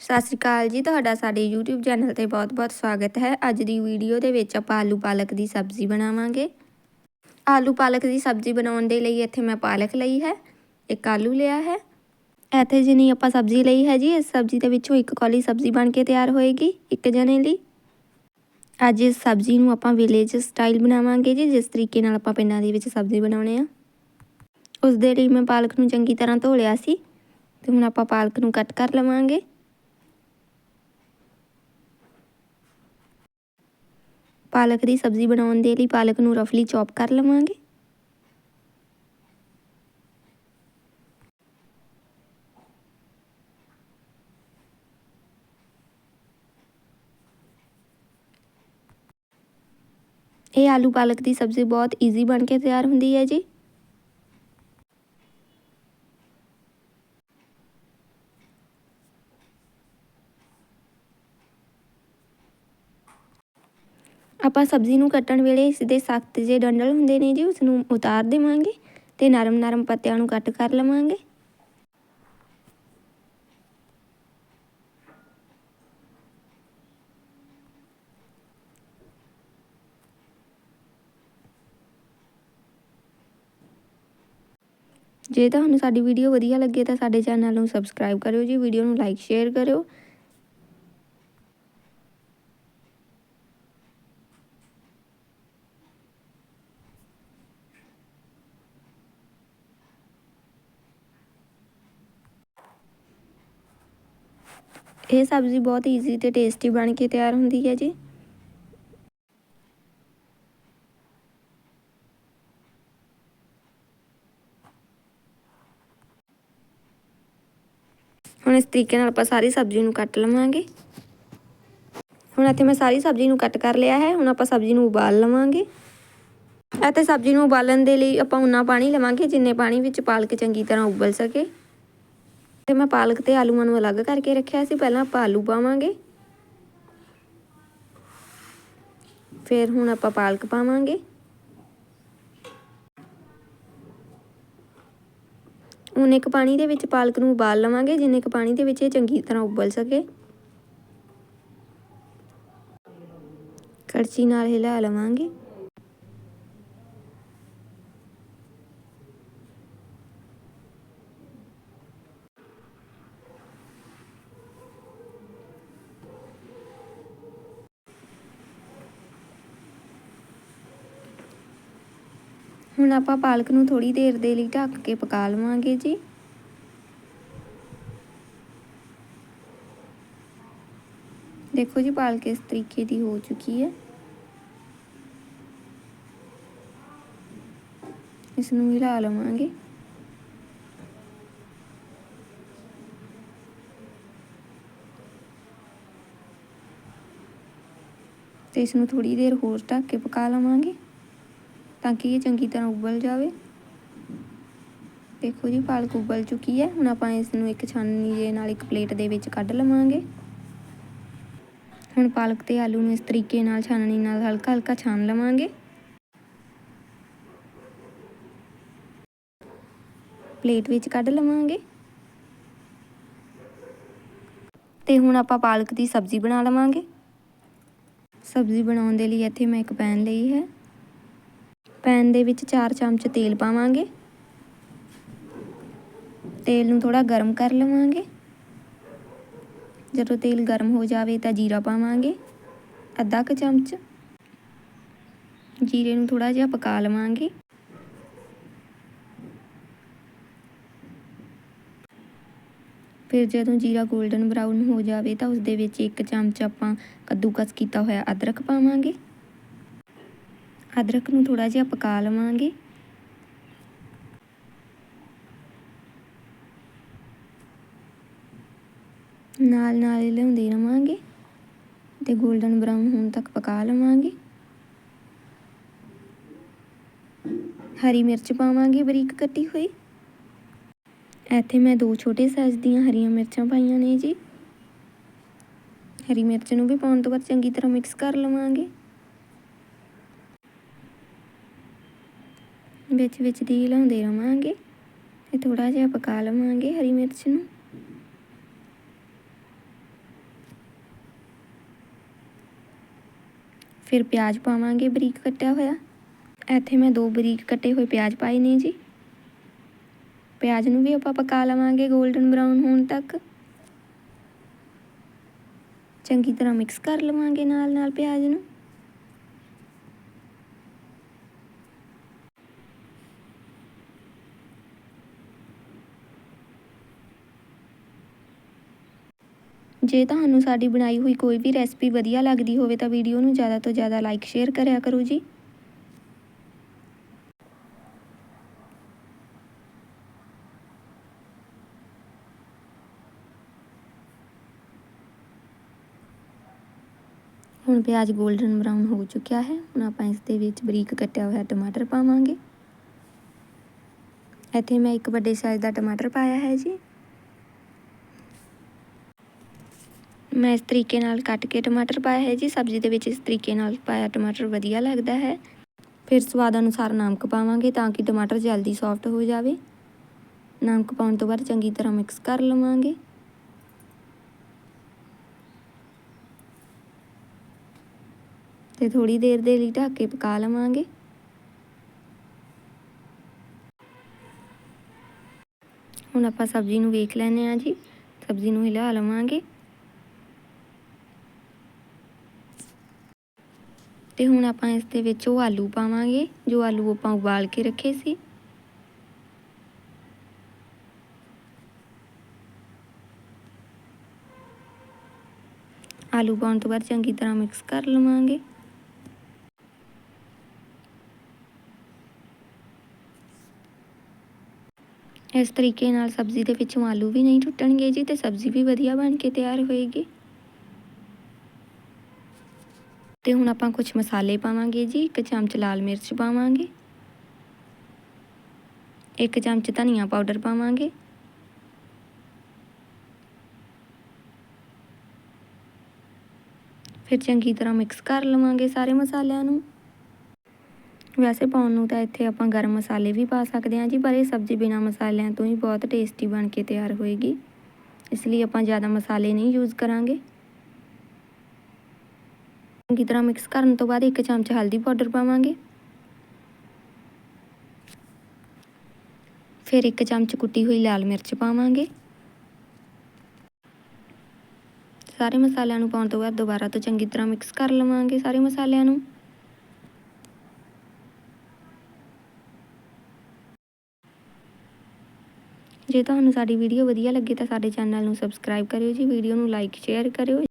ਸਤਿ ਸ਼੍ਰੀ ਅਕਾਲ ਜੀ, ਤੁਹਾਡਾ ਸਾਡੇ YouTube ਚੈਨਲ ਤੇ ਬਹੁਤ-ਬਹੁਤ ਸਵਾਗਤ ਹੈ। ਅੱਜ ਦੀ ਵੀਡੀਓ ਦੇ ਵਿੱਚ ਆਪਾਂ ਆਲੂ ਪਾਲਕ ਦੀ ਸਬਜ਼ੀ ਬਣਾਵਾਂਗੇ। ਆਲੂ ਪਾਲਕ ਦੀ ਸਬਜ਼ੀ ਬਣਾਉਣ ਦੇ ਲਈ ਇੱਥੇ ਮੈਂ ਪਾਲਕ ਲਈ ਹੈ, ਇੱਕ ਆਲੂ ਲਿਆ ਹੈ। ਇੱਥੇ ਜਿੰਨੀ ਆਪਾਂ ਸਬਜ਼ੀ ਲਈ ਹੈ ਜੀ, ਇਸ ਸਬਜ਼ੀ ਦੇ ਵਿੱਚੋਂ ਇੱਕ ਕੌਲੀ ਸਬਜ਼ੀ ਬਣ ਕੇ ਤਿਆਰ ਹੋਏਗੀ, ਇੱਕ ਜਣੇ ਲਈ। ਅੱਜ ਇਸ ਸਬਜ਼ੀ ਨੂੰ ਆਪਾਂ ਵਿਲੇਜ ਸਟਾਈਲ ਬਣਾਵਾਂਗੇ ਜੀ, ਜਿਸ ਤਰੀਕੇ ਨਾਲ ਆਪਾਂ ਪਿੰਡਾਂ ਦੇ ਵਿੱਚ ਸਬਜ਼ੀ ਬਣਾਉਣੇ ਆ। ਉਸ ਦੇ ਲਈ ਮੈਂ ਪਾਲਕ ਨੂੰ ਚੰਗੀ ਤਰ੍ਹਾਂ ਧੋ ਲਿਆ ਸੀ, ਤੇ ਹੁਣ ਆਪਾਂ ਪਾਲਕ ਨੂੰ ਕੱਟ ਕਰ ਲਵਾਂਗੇ। ਪਾਲਕ ਦੀ ਸਬਜ਼ੀ ਬਣਾਉਣ ਦੇ ਲਈ ਪਾਲਕ ਨੂੰ ਰਫਲੀ ਚੌਪ ਕਰ ਲਵਾਂਗੇ। ਇਹ ਆਲੂ ਪਾਲਕ ਦੀ ਸਬਜ਼ੀ ਬਹੁਤ ਈਜ਼ੀ ਬਣ ਕੇ ਤਿਆਰ ਹੁੰਦੀ ਹੈ ਜੀ। ਆਪਾਂ ਸਬਜ਼ੀ ਨੂੰ ਕੱਟਣ ਵੇਲੇ ਇਸ ਦੇ ਸਖਤ ਜੇ ਡੰਡਲ ਹੁੰਦੇ ਨੇ ਜੀ ਉਸ ਨੂੰ ਉਤਾਰ ਦੇਵਾਂਗੇ ਤੇ ਨਰਮ ਨਰਮ ਪੱਤਿਆਂ ਨੂੰ ਕੱਟ ਕਰ ਲਵਾਂਗੇ। ਜੇ ਤੁਹਾਨੂੰ ਸਾਡੀ ਵੀਡੀਓ ਵਧੀਆ ਲੱਗੇ ਤਾਂ ਸਾਡੇ ਚੈਨਲ ਨੂੰ ਸਬਸਕ੍ਰਾਈਬ ਕਰਿਓ ਜੀ ਵੀਡੀਓ ਨੂੰ ਲਾਈਕ ਸ਼ੇਅਰ ਕਰਿਓ। ਇਹ ਸਬਜ਼ੀ ਬਹੁਤ ਈਜ਼ੀ ਤੇ ਟੇਸਟੀ ਬਣ ਕੇ ਤਿਆਰ ਹੁੰਦੀ ਹੈ ਜੀ। ਹੁਣ ਇਸ ਤਰੀਕੇ ਨਾਲ ਆਪਾਂ ਸਾਰੀ ਸਬਜ਼ੀ ਨੂੰ ਕੱਟ ਲਵਾਂਗੇ। ਹੁਣ ਇੱਥੇ ਮੈਂ ਸਾਰੀ ਸਬਜ਼ੀ ਨੂੰ ਕੱਟ ਕਰ ਲਿਆ ਹੈ, ਹੁਣ ਆਪਾਂ ਸਬਜ਼ੀ ਨੂੰ ਉਬਾਲ ਲਵਾਂਗੇ। ਅਤੇ ਸਬਜ਼ੀ ਨੂੰ ਉਬਾਲਣ ਦੇ ਲਈ ਆਪਾਂ ਉਨਾ ਪਾਣੀ ਲਵਾਂਗੇ, ਜਿੰਨੇ ਪਾਣੀ ਵਿੱਚ ਪਾਲਕ ਚੰਗੀ ਤਰ੍ਹਾਂ ਉਬਲ ਸਕੇ। ਤੇ ਮੈਂ ਪਾਲਕ ਤੇ ਆਲੂਆਂ ਨੂੰ ਅਲੱਗ ਕਰਕੇ ਰੱਖਿਆ ਸੀ, ਪਹਿਲਾਂ ਆਪਾਂ ਆਲੂ ਪਾਵਾਂਗੇ। ਫਿਰ ਹੁਣ ਆਪਾਂ ਪਾਲਕ ਪਾਵਾਂਗੇ। ਹੁਣ ਇੱਕ ਪਾਣੀ ਦੇ ਵਿੱਚ ਪਾਲਕ ਨੂੰ ਉਬਾਲ ਲਵਾਂਗੇ, ਜਿੰਨੇ ਕੁ ਪਾਣੀ ਦੇ ਵਿੱਚ ਇਹ ਚੰਗੀ ਤਰ੍ਹਾਂ ਉਬਲ ਸਕੇ। ਕੜਛੀ ਨਾਲ ਹਿਲਾ ਲਵਾਂਗੇ। ਹੁਣ ਆਪਾਂ ਪਾਲਕ ਨੂੰ ਥੋੜੀ ਦੇਰ ਦੇ ਲਈ ਢੱਕ ਕੇ ਪਕਾ ਲਵਾਂਗੇ ਜੀ। ਦੇਖੋ ਜੀ, ਪਾਲਕ ਇਸ ਤਰੀਕੇ ਦੀ ਹੋ ਚੁੱਕੀ ਹੈ। ਇਸ ਨੂੰ ਹਿਲਾ ਲਵਾਂਗੇ। ਤੇ ਇਸ ਨੂੰ ਥੋੜੀ ਦੇਰ ਹੋਰ ਢੱਕ ਕੇ ਪਕਾ ਲਵਾਂਗੇ। ਤਾਂ ਕਿ ਇਹ ਚੰਗੀ ਤਰ੍ਹਾਂ ਉਬਲ ਜਾਵੇ? ਦੇਖੋ ਜੀ, ਪਾਲਕ ਉਬਲ ਚੁੱਕੀ ਹੈ। ਹੁਣ ਆਪਾਂ ਇਸ ਨੂੰ ਇੱਕ ਛਾਨਣੀ ਦੇ ਨਾਲ ਇੱਕ ਪਲੇਟ ਦੇ ਵਿੱਚ ਕੱਢ ਲਵਾਂਗੇ। ਹੁਣ ਪਾਲਕ ਤੇ ਆਲੂ ਨੂੰ ਇਸ ਤਰੀਕੇ ਨਾਲ ਛਾਨਣੀ ਨਾਲ ਹਲਕਾ ਹਲਕਾ ਛਾਨ ਲਵਾਂਗੇ। ਪਲੇਟ ਵਿੱਚ ਕੱਢ ਲਵਾਂਗੇ। ਤੇ ਹੁਣ ਆਪਾਂ ਪਾਲਕ ਦੀ ਸਬਜ਼ੀ ਬਣਾ ਲਵਾਂਗੇ। ਸਬਜ਼ੀ ਬਣਾਉਣ ਦੇ ਲਈ ਇੱਥੇ ਮੈਂ ਇੱਕ ਪੈਨ ਲਈ ਹੈ। ਪੈਨ ਦੇ ਵਿੱਚ 4 ਚਮਚ ਤੇਲ ਪਾਵਾਂਗੇ। ਤੇਲ ਨੂੰ ਥੋੜਾ ਗਰਮ ਕਰ ਲਵਾਂਗੇ। ਜਦੋਂ ਤੇਲ ਗਰਮ ਹੋ ਜਾਵੇ ਤਾਂ ਜੀਰਾ ਪਾਵਾਂਗੇ, ਅੱਧਾ ਕੁ ਚਮਚ। ਜੀਰੇ ਨੂੰ ਥੋੜਾ ਜਿਹਾ ਪਕਾ ਲਵਾਂਗੇ। ਫਿਰ ਜਦੋਂ ਜੀਰਾ 골ਡਨ ਬਰਾਊਨ ਹੋ ਜਾਵੇ ਤਾਂ ਉਸ ਦੇ ਵਿੱਚ ਇੱਕ ਚਮਚ ਆਪਾਂ ਕੱਦੂਕਸ ਕੀਤਾ ਹੋਇਆ ਅਦਰਕ ਪਾਵਾਂਗੇ। ਅਦਰਕ ਨੂੰ ਥੋੜਾ ਜਿਹਾ ਪਕਾ ਲਵਾਂਗੇ। ਨਾਲ ਨਾਲ ਲਿਆਉਂਦੇ ਰਵਾਂਗੇ ਤੇ 골ਡਨ ਬਰਾਊਨ ਹੋਣ ਤੱਕ ਪਕਾ ਲਵਾਂਗੇ। ਹਰੀ ਮਿਰਚ ਪਾਵਾਂਗੇ ਬਰੀਕ ਕੱਟੀ ਹੋਈ। ਇੱਥੇ ਮੈਂ ਦੋ ਛੋਟੇ ਸਾਈਜ਼ ਦੀਆਂ ਹਰੀਆਂ ਮਿਰਚਾਂ ਪਾਈਆਂ ਨੇ ਜੀ। ਹਰੀ ਮਿਰਚ ਨੂੰ ਵੀ ਪਾਉਣ ਤੋਂ ਬਾਅਦ ਚੰਗੀ ਤਰ੍ਹਾਂ ਮਿਕਸ ਕਰ ਲਵਾਂਗੇ। ਵਿੱਚ ਵਿੱਚ ਦੀ ਲਾਉਂਦੇ ਰਵਾਂਗੇ ਤੇ ਥੋੜਾ ਜਿਹਾ ਪਕਾ ਲਵਾਂਗੇ ਹਰੀ ਮਿਰਚ ਨੂੰ। ਫਿਰ ਪਿਆਜ਼ ਪਾਵਾਂਗੇ ਬਰੀਕ ਕੱਟਿਆ ਹੋਇਆ। ਇੱਥੇ ਮੈਂ ਦੋ ਬਰੀਕ ਕੱਟੇ ਹੋਏ ਪਿਆਜ਼ ਪਾਏ ਨੇ ਜੀ। ਪਿਆਜ਼ ਨੂੰ ਵੀ ਆਪਾਂ ਪਕਾ ਲਵਾਂਗੇ 골ਡਨ ਬਰਾਊਨ ਹੋਣ ਤੱਕ। ਚੰਗੀ ਤਰ੍ਹਾਂ ਮਿਕਸ ਕਰ ਲਵਾਂਗੇ ਨਾਲ ਨਾਲ ਪਿਆਜ਼ ਨੂੰ। ਜੇ ਤੁਹਾਨੂੰ ਸਾਡੀ ਬਣਾਈ ਹੋਈ ਕੋਈ ਵੀ ਰੈਸਪੀ ਵਧੀਆ ਲੱਗਦੀ ਹੋਵੇ ਤਾਂ ਵੀਡੀਓ ਨੂੰ ਜ਼ਿਆਦਾ ਤੋਂ ਜ਼ਿਆਦਾ ਲਾਈਕ, ਸ਼ੇਅਰ ਕਰਿਆ ਕਰੋ ਜੀ। ਹੁਣ ਪਿਆਜ਼ 골ਡਨ ਬਰਾਊਨ ਹੋ ਚੁੱਕਿਆ ਹੈ। ਹੁਣ ਆਪਾਂ ਇਸ ਦੇ ਵਿੱਚ ਬਰੀਕ ਕੱਟਿਆ ਹੋਇਆ ਟਮਾਟਰ ਪਾਵਾਂਗੇ। ਇੱਥੇ ਮੈਂ ਇੱਕ ਵੱਡੇ ਸਾਈਜ਼ ਦਾ ਟਮਾਟਰ ਪਾਇਆ ਹੈ ਜੀ। ਮੈਂ ਇਸ ਤਰੀਕੇ ਨਾਲ ਕੱਟ ਕੇ ਟਮਾਟਰ ਪਾਇਆ ਹੈ ਜੀ। ਸਬਜ਼ੀ ਦੇ ਵਿੱਚ ਇਸ ਤਰੀਕੇ ਨਾਲ ਪਾਇਆ ਟਮਾਟਰ ਵਧੀਆ ਲੱਗਦਾ ਹੈ। ਫਿਰ ਸਵਾਦ ਅਨੁਸਾਰ ਨਮਕ ਪਾਵਾਂਗੇ ਤਾਂ ਕਿ ਟਮਾਟਰ ਜਲਦੀ ਸੌਫਟ ਹੋ ਜਾਵੇ। ਨਮਕ ਪਾਉਣ ਤੋਂ ਬਾਅਦ ਚੰਗੀ ਤਰ੍ਹਾਂ ਮਿਕਸ ਕਰ ਲਵਾਂਗੇ। ਤੇ ਥੋੜੀ ਦੇਰ ਦੇ ਲਈ ਢੱਕ ਕੇ ਪਕਾ ਲਵਾਂਗੇ। ਹੁਣ ਆਪਾਂ ਸਬਜ਼ੀ ਨੂੰ ਵੇਖ ਲੈਨੇ ਆ ਜੀ। ਸਬਜ਼ੀ ਨੂੰ ਹਿਲਾ ਲਵਾਂਗੇ। ਤੇ ਹੁਣ ਆਪਾਂ ਇਸ ਦੇ ਵਿੱਚ ਉਹ ਆਲੂ ਪਾਵਾਂਗੇ, ਜੋ ਆਲੂ ਆਪਾਂ ਉਬਾਲ ਕੇ ਰੱਖੇ ਸੀ। ਆਲੂ ਪਾਉਣ ਤੋਂ ਬਾਅਦ ਚੰਗੀ ਤਰ੍ਹਾਂ ਮਿਕਸ ਕਰ ਲਵਾਂਗੇ। ਇਸ ਤਰੀਕੇ ਨਾਲ ਸਬਜ਼ੀ ਦੇ ਵਿੱਚੋਂ ਆਲੂ ਵੀ ਨਹੀਂ ਟੁੱਟਣਗੇ ਜੀ ਤੇ ਸਬਜ਼ੀ ਵੀ ਵਧੀਆ ਬਣ ਕੇ ਤਿਆਰ ਹੋਏਗੀ। ਤੇ ਹੁਣ ਆਪਾਂ ਕੁਝ ਮਸਾਲੇ ਪਾਵਾਂਗੇ ਜੀ, ਇੱਕ ਚਮਚ ਲਾਲ ਮਿਰਚ ਪਾਵਾਂਗੇ। ਇੱਕ ਚਮਚ ਧਨੀਆ ਪਾਊਡਰ ਪਾਵਾਂਗੇ। ਫਿਰ ਚੰਗੀ ਤਰ੍ਹਾਂ ਮਿਕਸ ਕਰ ਲਵਾਂਗੇ ਸਾਰੇ ਮਸਾਲਿਆਂ ਨੂੰ। ਵੈਸੇ ਪਾਉਣ ਨੂੰ ਤਾਂ ਇੱਥੇ ਆਪਾਂ ਗਰਮ ਮਸਾਲੇ ਵੀ ਪਾ ਸਕਦੇ ਹਾਂ ਜੀ, ਪਰ ਇਹ ਸਬਜ਼ੀ ਬਿਨਾ ਮਸਾਲਿਆਂ ਤੋਂ ਹੀ ਬਹੁਤ ਟੇਸਟੀ ਬਣ ਕੇ ਤਿਆਰ ਹੋਏਗੀ। ਇਸ ਲਈ ਆਪਾਂ ਜ਼ਿਆਦਾ ਮਸਾਲੇ ਨਹੀਂ ਯੂਜ਼ ਕਰਾਂਗੇ। ਚੰਗੀ ਤਰ੍ਹਾਂ ਮਿਕਸ ਕਰਨ ਤੋਂ ਬਾਅਦ ਇੱਕ ਚਮਚ ਹਲਦੀ ਪਾਊਡਰ ਪਾਵਾਂਗੇ। ਫਿਰ ਇੱਕ ਚਮਚ ਕੁੱਟੀ ਹੋਈ ਲਾਲ ਮਿਰਚ ਪਾਵਾਂਗੇ। ਸਾਰੇ ਮਸਾਲਿਆਂ ਨੂੰ ਪਾਉਣ ਤੋਂ ਬਾਅਦ ਦੁਬਾਰਾ ਤੋਂ ਚੰਗੀ ਤਰ੍ਹਾਂ ਮਿਕਸ ਕਰ ਲਵਾਂਗੇ ਸਾਰੇ ਮਸਾਲਿਆਂ ਨੂੰ। ਜੇ ਤੁਹਾਨੂੰ ਸਾਡੀ ਵੀਡੀਓ ਵਧੀਆ ਲੱਗੇ ਤਾਂ ਸਾਡੇ ਚੈਨਲ ਨੂੰ ਸਬਸਕ੍ਰਾਈਬ ਕਰਿਓ ਜੀ ਵੀਡੀਓ ਨੂੰ ਲਾਈਕ ਸ਼ੇਅਰ ਕਰਿਓ।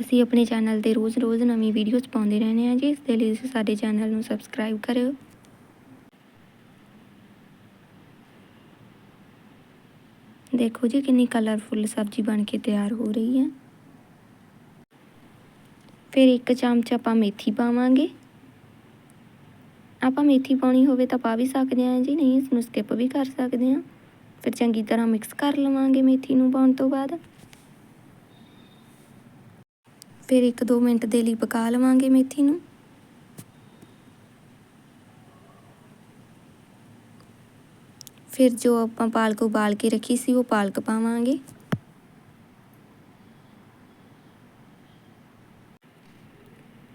ਅਸੀਂ ਆਪਣੇ ਚੈਨਲ ਤੇ ਰੋਜ਼-ਰੋਜ਼ ਨਵੀਂ ਵੀਡੀਓਜ਼ ਪਾਉਂਦੇ ਰਹਿੰਦੇ ਹਾਂ ਜੀ। ਇਸ ਦੇ ਲਈ ਤੁਸੀਂ ਸਾਡੇ ਚੈਨਲ ਨੂੰ ਸਬਸਕ੍ਰਾਈਬ ਕਰਿਓ। ਦੇਖੋ ਜੀ ਕਿੰਨੀ ਕਲਰਫੁੱਲ ਸਬਜ਼ੀ ਬਣ ਕੇ ਤਿਆਰ ਹੋ ਰਹੀ ਹੈ। ਫਿਰ ਇੱਕ ਚਮਚ ਆਪਾਂ ਮੇਥੀ ਪਾਵਾਂਗੇ। ਆਪਾਂ ਮੇਥੀ ਪਾਉਣੀ ਹੋਵੇ ਤਾਂ ਪਾ ਵੀ ਸਕਦੇ ਹਾਂ ਜੀ, ਨਹੀਂ, ਇਸ ਨੂੰ ਸਕਿਪ ਵੀ ਕਰ ਸਕਦੇ ਹਾਂ। ਫਿਰ ਚੰਗੀ ਤਰ੍ਹਾਂ ਮਿਕਸ ਕਰ ਲਵਾਂਗੇ ਮੇਥੀ ਨੂੰ ਪਾਉਣ ਤੋਂ ਬਾਅਦ। ਫਿਰ 1-2 ਮਿੰਟ ਦੇ ਲਈ ਪਕਾ ਲਵਾਂਗੇ ਮੇਥੀ ਨੂੰ। ਫਿਰ ਜੋ ਆਪਾਂ ਪਾਲਕ ਉਬਾਲ ਕੇ ਰੱਖੀ ਸੀ ਉਹ ਪਾਲਕ ਪਾਵਾਂਗੇ।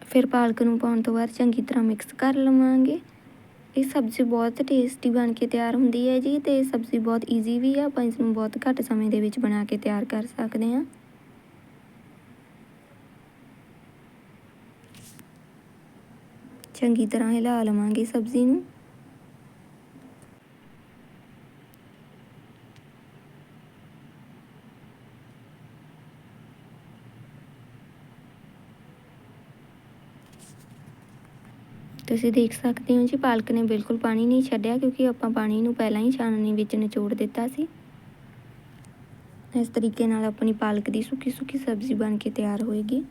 ਫਿਰ ਪਾਲਕ ਨੂੰ ਪਾਉਣ ਤੋਂ ਬਾਅਦ ਚੰਗੀ ਤਰ੍ਹਾਂ ਮਿਕਸ ਕਰ ਲਵਾਂਗੇ। ਇਹ ਸਬਜ਼ੀ ਬਹੁਤ ਟੇਸਟੀ ਬਣ ਕੇ ਤਿਆਰ ਹੁੰਦੀ ਹੈ ਜੀ ਤੇ ਸਬਜ਼ੀ ਬਹੁਤ ਈਜ਼ੀ ਵੀ ਆ, ਆਪਾਂ ਇਸ ਨੂੰ ਬਹੁਤ ਘੱਟ ਸਮੇਂ ਦੇ ਵਿੱਚ ਬਣਾ ਕੇ ਤਿਆਰ ਕਰ ਸਕਦੇ ਹਾਂ। ਚੰਗੀ ਤਰ੍ਹਾਂ ਹਿਲਾ ਲਵਾਂਗੇ ਸਬਜ਼ੀ ਨੂੰ। ਤੁਸੀਂ ਦੇਖ ਸਕਦੇ ਹੋ ਜੀ, ਪਾਲਕ ਨੇ ਬਿਲਕੁਲ ਪਾਣੀ ਨਹੀਂ ਛੱਡਿਆ ਕਿਉਂਕਿ ਆਪਾਂ ਪਾਣੀ ਨੂੰ ਪਹਿਲਾਂ ਹੀ ਛਾਣਨੀ ਵਿੱਚ ਨਿਚੋੜ ਦਿੱਤਾ ਸੀ। ਇਸ ਤਰੀਕੇ ਨਾਲ ਆਪਣੀ ਪਾਲਕ ਦੀ ਸੁੱਕੀ ਸੁੱਕੀ ਸਬਜ਼ੀ ਬਣ ਕੇ ਤਿਆਰ ਹੋਏਗੀ।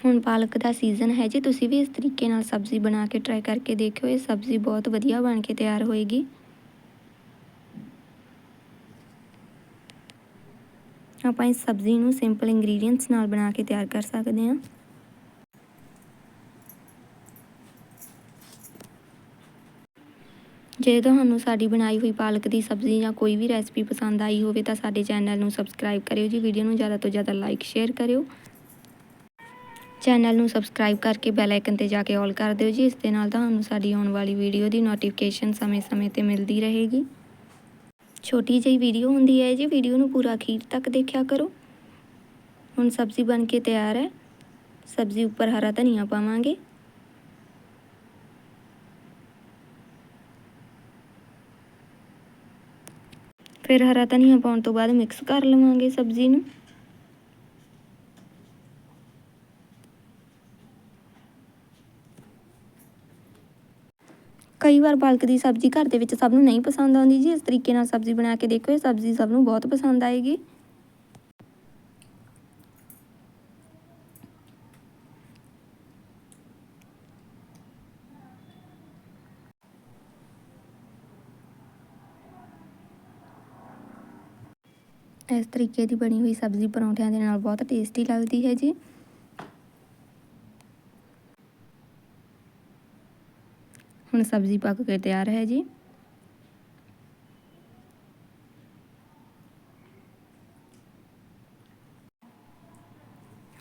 ਹੁਣ ਪਾਲਕ ਦਾ ਸੀਜ਼ਨ ਹੈ ਜੀ, ਤੁਸੀਂ ਵੀ ਇਸ ਤਰੀਕੇ ਨਾਲ ਸਬਜ਼ੀ ਬਣਾ ਕੇ ਟਰਾਈ ਕਰਕੇ ਦੇਖਿਓ, ਇਹ ਸਬਜ਼ੀ ਬਹੁਤ ਵਧੀਆ ਬਣ ਕੇ ਤਿਆਰ ਹੋਏਗੀ। ਆਪਾਂ ਇਸ ਸਬਜ਼ੀ ਨੂੰ ਸਿੰਪਲ ਇੰਗਰੀਡੀਅੰਟਸ ਨਾਲ ਬਣਾ ਕੇ ਤਿਆਰ ਕਰ ਸਕਦੇ ਹਾਂ। ਜੇ ਤੁਹਾਨੂੰ ਸਾਡੀ ਬਣਾਈ ਹੋਈ ਪਾਲਕ ਦੀ ਸਬਜ਼ੀ ਜਾਂ ਕੋਈ ਵੀ ਰੈਸਪੀ ਪਸੰਦ ਆਈ ਹੋਵੇ ਤਾਂ ਸਾਡੇ ਚੈਨਲ ਨੂੰ ਸਬਸਕ੍ਰਾਈਬ ਕਰਿਓ ਜੀ ਵੀਡੀਓ ਨੂੰ ਜ਼ਿਆਦਾ ਤੋਂ ਜ਼ਿਆਦਾ ਲਾਈਕ ਸ਼ੇਅਰ ਕਰਿਓ। ਚੈਨਲ ਨੂੰ ਸਬਸਕ੍ਰਾਈਬ ਕਰਕੇ ਬੈਲ ਆਈਕਨ ਤੇ ਜਾ ਕੇ ਆਲ ਕਰ ਦਿਓ ਜੀ। ਇਸ ਦੇ ਨਾਲ ਤੁਹਾਨੂੰ ਸਾਡੀ ਆਉਣ ਵਾਲੀ ਵੀਡੀਓ ਦੀ ਨੋਟੀਫਿਕੇਸ਼ਨ ਸਮੇਂ-ਸਮੇਂ ਤੇ ਮਿਲਦੀ ਰਹੇਗੀ। ਛੋਟੀ ਜਿਹੀ ਵੀਡੀਓ ਹੁੰਦੀ ਹੈ ਜੀ। ਵੀਡੀਓ ਨੂੰ ਪੂਰਾ ਅਖੀਰ ਤੱਕ ਦੇਖਿਆ ਕਰੋ। ਹੁਣ ਸਬਜ਼ੀ ਬਣ ਕੇ ਤਿਆਰ ਹੈ। ਸਬਜ਼ੀ ਉੱਪਰ ਹਰਾ ਧਨੀਆ ਪਾਵਾਂਗੇ। ਫਿਰ ਹਰਾ ਧਨੀਆ ਪਾਉਣ ਤੋਂ ਬਾਅਦ ਮਿਕਸ ਕਰ ਲਵਾਂਗੇ ਸਬਜ਼ੀ ਨੂੰ। ਕਈ ਵਾਰ ਪਾਲਕ ਦੀ ਸਬਜ਼ੀ ਘਰ ਦੇ ਵਿੱਚ ਸਭ ਨੂੰ ਨਹੀਂ ਪਸੰਦ ਆਉਂਦੀ ਜੀ। ਇਸ ਤਰੀਕੇ ਨਾਲ ਸਬਜ਼ੀ ਬਣਾ ਕੇ ਦੇਖੋ, ਇਹ ਸਬਜ਼ੀ ਸਭ ਨੂੰ ਬਹੁਤ ਪਸੰਦ ਆਏਗੀ। ਇਸ ਤਰੀਕੇ ਦੀ ਬਣੀ ਹੋਈ ਸਬਜ਼ੀ ਪਰੌਂਠਿਆਂ ਦੇ ਨਾਲ ਬਹੁਤ ਟੇਸਟੀ ਲੱਗਦੀ ਹੈ ਜੀ। ਹੁਣ ਸਬਜ਼ੀ ਪੱਕ ਕੇ ਤਿਆਰ ਹੈ ਜੀ।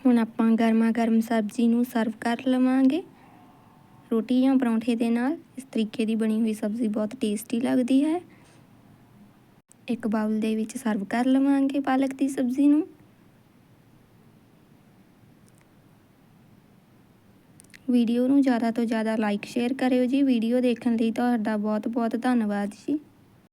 ਹੁਣ ਆਪਾਂ ਗਰਮਾ ਗਰਮ ਸਬਜ਼ੀ ਨੂੰ ਸਰਵ ਕਰ ਲਵਾਂਗੇ। ਰੋਟੀ ਜਾਂ ਪਰੌਂਠੇ ਦੇ ਨਾਲ ਇਸ ਤਰੀਕੇ ਦੀ ਬਣੀ ਹੋਈ ਸਬਜ਼ੀ ਬਹੁਤ ਟੇਸਟੀ ਲੱਗਦੀ ਹੈ। ਇੱਕ ਬਾਉਲ ਦੇ ਵਿੱਚ ਸਰਵ ਕਰ ਲਵਾਂਗੇ ਪਾਲਕ ਦੀ ਸਬਜ਼ੀ ਨੂੰ। ਵੀਡੀਓ ਨੂੰ ਜ਼ਿਆਦਾ ਤੋਂ ਜ਼ਿਆਦਾ ਲਾਈਕ ਸ਼ੇਅਰ ਕਰਿਓ ਜੀ। ਵੀਡੀਓ ਦੇਖਣ ਲਈ ਤੁਹਾਡਾ ਬਹੁਤ ਬਹੁਤ ਧੰਨਵਾਦ ਜੀ।